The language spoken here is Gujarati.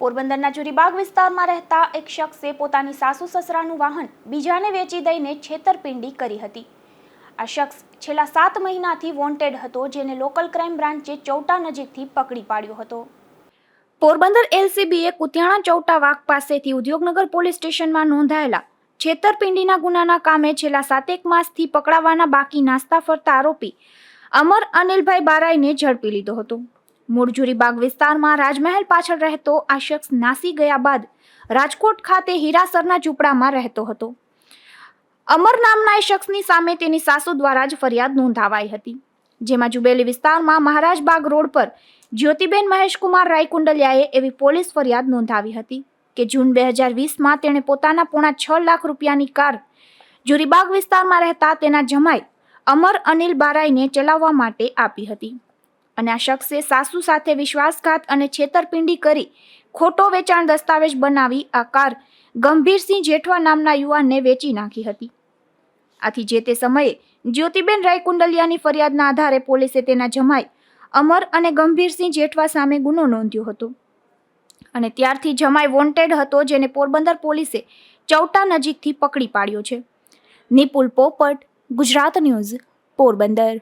પોરબંદરના જુરીબાગ વિસ્તારમાં રહેતા એક શખ્સે પોતાની સાસુ સસરાનું વાહન બીજાને વેચી દઈને છેતરપિંડી કરી હતી. આ શખ્સ છેલ્લા સાત મહિનાથી વોન્ટેડ હતો, જેને લોકલ ક્રાઇમ બ્રાન્ચે ચૌટા નજીકથી પકડી પાડ્યો હતો. પોરબંદર એલસીબીએ કુતિયાણા ચૌટા વાઘ પાસેથી ઉદ્યોગનગર પોલીસ સ્ટેશનમાં નોંધાયેલા છેતરપિંડીના ગુનાના કામે છેલ્લા સાતેક માસથી પકડાવાના બાકી નાસ્તા ફરતા આરોપી અમર અનિલભાઈ બારાઈને ઝડપી લીધો હતો. મૂળજુરી બાગ વિસ્તારમાં રાજમહેલ પાછળ રહેતો આ શખ્સ નાસી ગયા બાદ રાજકોટ ખાતે હીરાસરના ઝૂંપડામાં રહેતો હતો. અમર નામના એ શખ્સની સામે તેની સાસુ દ્વારા જ ફરિયાદ નોંધાવાઈ હતી, જેમાં જુબેલી વિસ્તારમાં મહારાજ બાગ રોડ પર જ્યોતિબેન મહેશકુમાર રાયકુંડલિયાએ એવી પોલીસ ફરિયાદ નોંધાવી હતી કે જૂન બે હજાર વીસમાં તેણે પોતાના પોણા છ લાખ રૂપિયાની કાર જુરીબાગ વિસ્તારમાં રહેતા તેના જમાઈ અમર અનિલ બારાઈને ચલાવવા માટે આપી હતી. અને આ શખ્સે સાસુ સાથે વિશ્વાસઘાત અને છેતરપિંડી કરી ખોટો વેચાણ દસ્તાવેજ બનાવી આ કાર ગંભીરસિંહ જેઠવા નામના યુવાનને વેચી નાખી હતી. આથી જે તે સમયે જ્યોતિબેન રાયકુંડલિયાની ફરિયાદના આધારે પોલીસે તેના જમાઈ અમર અને ગંભીરસિંહ જેઠવા સામે ગુનો નોંધ્યો હતો. અને ત્યારથી જમાઈ વોન્ટેડ હતો જેને પોરબંદર પોલીસે ચૌટા નજીકથી પકડી પાડ્યો છે. નિપુલ પોપટ, ગુજરાત ન્યૂઝ, પોરબંદર.